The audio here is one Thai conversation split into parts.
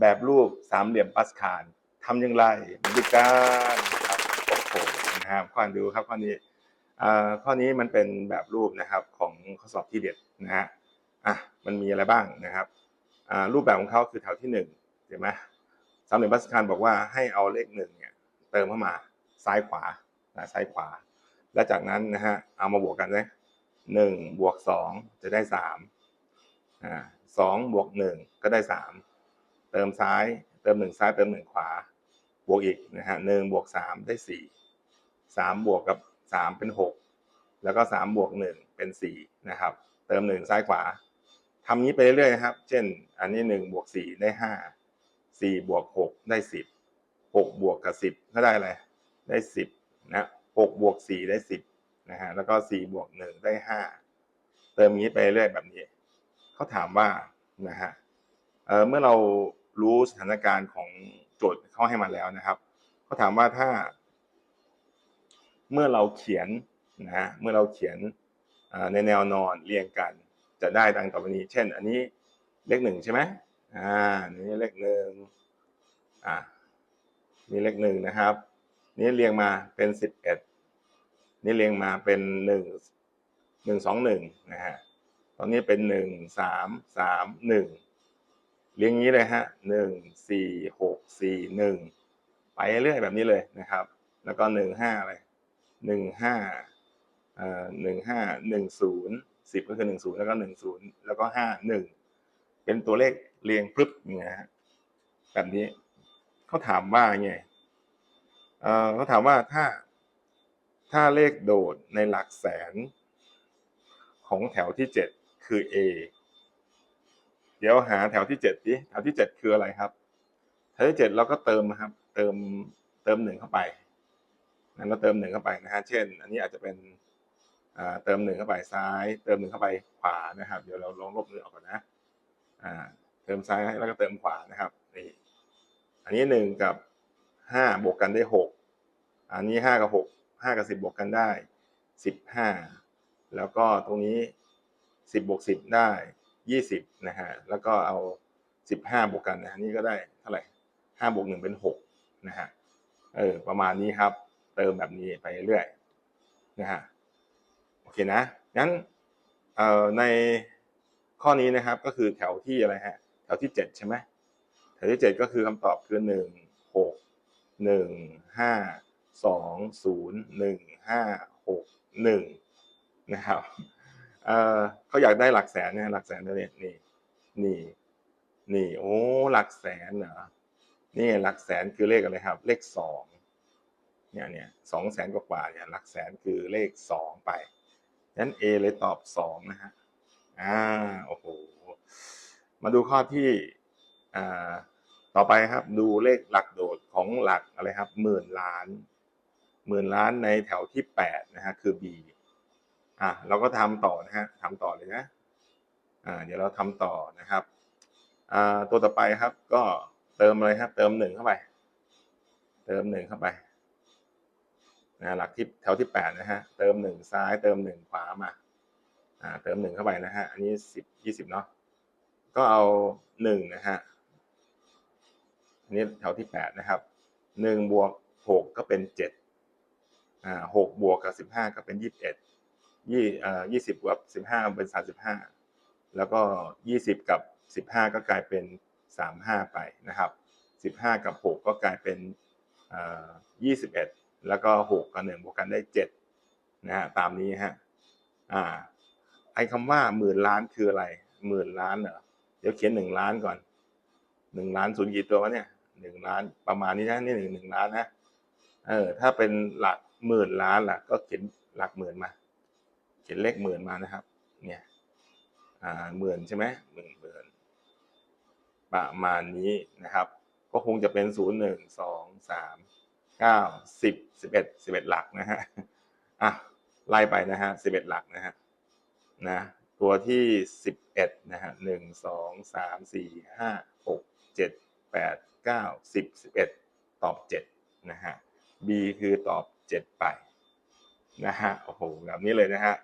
แบบรูปสามเหลี่ยมปัสคานทำอย่างไรมาดูกันครับโอ้โหนะครับข้อดูครับข้อนี้อ่าข้อนี้มันเป็นแบบรูปนะครับของข้อสอบที่เด็ดนะฮะอะมันมีอะไรบ้างนะครับอ่ารูปแบบของเขาคือแถวที่หนึ่งเห็นไหมสามเหลี่ยมปัสคานบอกว่าให้เอาเลขหนึ่งเนี่ยเติมเข้ามาซ้ายขวาอ่าซ้ายขวา และจากนั้นนะฮะเอามาบวกกันเลยหนึ่งบวกสองจะได้สามอ่าสองบวกหนึ่งก็ได้สาม เติมซ้าย เติมหนึ่งซ้ายเติมหนึ่งขวา บวกอีกนะฮะหนึ่งบวกสามได้สี่สามบวกกับสามเป็นหกแล้วก็สามบวกหนึ่งเป็นสี่นะครับ เติมหนึ่งซ้ายขวาทำนี้ไปเรื่อยๆครับ เช่น อันนี้หนึ่งบวกสี่ได้ห้าสี่บวกหกได้สิบหกบวกกับสิบก็ได้อะไรได้สิบนะหกบวกสี่ได้สิบนะฮะแล้วก็สี่บวกหนึ่งได้ห้าเติมนี้ไปเรื่อยแบบนี้เขาถามว่านะฮะเออเมื่อเรา รู้สถานการณ์ของโจทย์เขาให้มาแล้วนะครับเขาถามว่าถ้า เมื่อเราเขียนนะฮะเมื่อเราเขียนในแนวนอนเรียงกัน จะได้ดังต่อไปนี้ เช่น อันนี้เลขหนึ่งใช่ไหมอ่านี่เลขหนึ่งอ่านี่เลขหนึ่งนะครับ นี่เรียงมาเป็นสิบเอ็ดนี่เรียงมาเป็นหนึ่งหนึ่งสองหนึ่งนะฮะตอนนี้เป็นหนึ่งสามสามหนึ่ง เรียงนี้เลยฮะหนึ่งสี่หกสี่หนึ่งไปเรื่อยแบบนี้เลยนะครับ แล้วก็หนึ่งห้าอะไรหนึ่งห้าเอ่อหนึ่งห้าหนึ่งศูนย์สิบก็คือหนึ่งศูนย์แล้วก็หนึ่งศูนย์แล้วก็ห้าหนึ่งเป็นตัวเลขเรียงพรึบอย่างเงี้ยฮะแบบนี้เขาถามว่าไงเอ่อเขาถามว่าถ้าถ้าเลขโดดในหลักแสนของแถวที่เจ็ดคือ A เดี๋ยวหาแถวที่เจ็ดดิแถวที่เจ็ดคืออะไรครับ แถวที่เจ็ดเราก็เติมนะครับ เติมเติมหนึ่งเข้าไปนั้นเราเติมหนึ่งเข้าไปนะฮะเช่น อันนี้อาจจะเป็นเติมหนึ่งเข้าไปซ้าย เติมหนึ่งเข้าไปขวานะครับ เดี๋ยวเราลองลบหนึ่งออกก่อนนะเติมซ้ายแล้วก็เติมขวานะครับนี่อันนี้หนึ่งกับห้าบวกกันได้หกอันนี้ห้ากับหกห้ากับสิบบวกกันได้สิบห้าแล้วก็ตรงนี้สิบบวกสิบได้ ยี่สิบนะฮะแล้วก็เอาสิบห้าบวกกันนะฮะนี่ก็ได้เท่าไหร่ห้าบวกหนึ่งเป็นหกนะฮะเออประมาณนี้ครับ เติมแบบนี้ไปเรื่อยนะฮะโอเคนะงั้นเอ่อในข้อนี้นะครับก็คือแถวที่อะไรฮะแถวที่เจ็ดใช่ไหมแถวที่เจ็ดก็คือคำตอบคือหนึ่งหกหนึ่งห้าสองศูนย์หนึ่งห้าหกหนึ่งนะครับ เออเขาอยากได้หลักแสนนะหลักแสนตัวเนี่ยนี่นี่นี่โอ้หลักแสนเหรอนี่หลักแสนคือเลขอะไรครับ เลขสองเนี่ยเนี่ยสองแสนกว่าเนี่ยหลักแสนคือเลขสองไปงั้น A เลยตอบสองนะฮะอ่าโอ้โหมาดูข้อที่อ่าต่อไปครับ ดูเลขหลักโดดของหลักอะไรครับหมื่นล้านหมื่นล้านในแถวที่แปดนะฮะคือ B อะเราก็ทำต่อนะฮะทำต่อเลยนะอ่าเดี๋ยวเราทำต่อนะครับอ่าตัวต่อไปครับ ก็เติมอะไรครับ เติมหนึ่งเข้าไป เติมหนึ่งเข้าไปนะหลักที่แถวที่แปดนะฮะเติมหนึ่งซ้าย เติมหนึ่งขวามาอ่าเติมหนึ่งเข้าไปนะฮะอันนี้สิบยี่สิบเนาะก็เอาหนึ่งนะฮะอันนี้แถวที่แปดนะครับหนึ่งบวกหกก็เป็นเจ็ดอ่าหกบวกกับสิบห้าก็เป็นยี่สิบเอ็ด ยี่อ่ยี่สิบกับสิบห้าเป็นสามสิบห้าแล้วก็ยี่สิบกับสิบห้าก็กลายเป็นสามห้าไปนะครับสิบห้ากับหกก็กลายเป็นอ่ยี่สิบเอ็ดแล้วก็หกกับหนึ่งบวกกันได้เจ็ดนะฮะตามนี้ฮะอ่าไอ้คำว่าหมื่นล้านคืออะไรหมื่นล้านเหรอเดี๋ยวเขียนหนึ่งล้านก่อนหนึ่งล้านศูนย์กี่ตัววะเนี่ยหนึ่งล้านประมาณนี้นะนี่หนึ่งหนึ่งล้านนะเออถ้าเป็นหลักหมื่นล้านล่ะ ก็เขียนหลักหมื่นมา ขียนเลขหมื่นมานะครับ เนี่ยอ่าหมื่นใช่ไหมหมื่นหมื่นประมาณนี้นะครับ ก็คงจะเป็นศูนย์หนึ่งสองสามเก้าสิบสิบเอ็ดสิบเอ็ดหลักนะฮะอะไล่ไปนะฮะสิบเอ็ดหลักนะฮะนะตัวที่สิบเอ็ดนะฮะหนึ่งสองสามสี่ห้าหกเจ็ดแปดเก้าสิบสิบเอ็ดตอบเจ็ดนะฮะ B คือตอบเจ็ดไปนะฮะโอ้โหแบบนี้เลยนะฮะ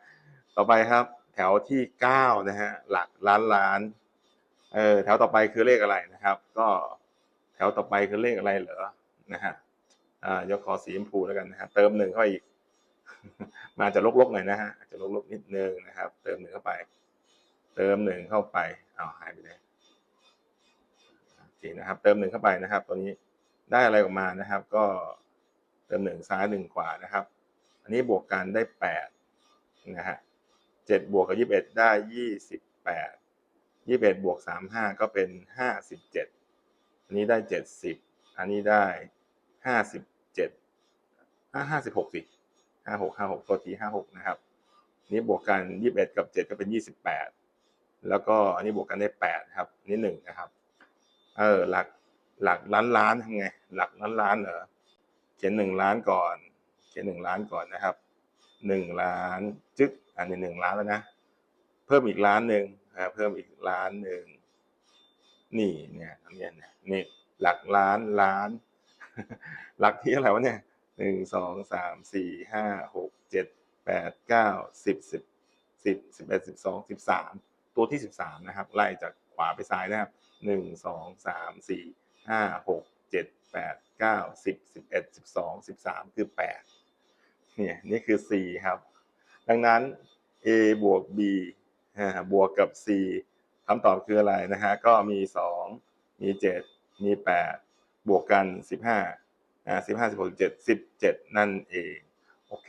ต่อไปครับ แถวที่เก้านะฮะหลักล้านล้านเออแถวต่อไปคือเลขอะไรนะครับ ก็แถวต่อไปคือเลขอะไรเหรอนะฮะอ่ายกคอสีชมพูแล้วกันนะฮะเติมหนึ่งเข้าไปอีกมาจะลกๆหน่อยนะฮะอาจจะลกๆนิดนึงนะครับ เติมหนึ่งเข้าไป เติมหนึ่งเข้าไปเอาวหายไปเลยโอเคนะครับ เติมหนึ่งเข้าไปนะครับ ตัวนี้ได้อะไรออกมานะครับ ก็เติมหนึ่งซ้ายหนึ่งขวานะครับ อันนี้บวกกันได้แปดนะฮะ เจ็ดบวกกับยี่สิบเอ็ดได้ยี่สิบแปดยี่สิบเอ็ดบวกสามห้าก็เป็นห้าสิบเจ็ดอันนี้ได้เจ็ดสิบอันนี้ได้ห้าสิบเจ็ดห้าห้าสิบหกสิห้าหกห้าหกตัวทีห้าหกนะครับ นี้บวกกันยี่สิบเอ็ดกับเจ็ดก็เป็นยี่สิบแปดแล้วก็อันนี้บวกกันได้แปดครับนนี้หนึ่งนะครับ เออหลักหลักล้านล้านทำไง หลักล้านล้านเหรอเขียนหนึ่งล้านก่อน เขียนหนึ่งล้านก่อนนะครับหนึ่งล้านจึ๊ก อันนี้หนึ่งล้านแล้วนะ เพิ่มอีกล้านหนึ่งนะเพิ่มอีกล้านหนึ่งนี่เนี่ยเนี่ยนี่หลักล้านล้าน หลักที่อะไรวะเนี่ยหนึ่งสองสามสี่ห้าหกเจ็ดแปดเก้าสิบสิบสิบสิบเอ็ดสิบสองสิบสามตัวที่สิบสามนะครับ ไล่จากขวาไปซ้ายนะครับหนึ่งสองสามสี่ห้าหกเจ็ดแปดเก้าสิบสิบเอ็ดสิบสองสิบสามคือแปดเนี่ยนี่คือ c ครับ ดังนั้น a บวก b บวกกับ c คำตอบคืออะไรนะฮะ ก็มีสองมีเจ็ดมีแปดบวกกันสิบห้าอ่าสิบห้าสิบหกเจ็ดสิบเจ็ดนั่นเอง โอเค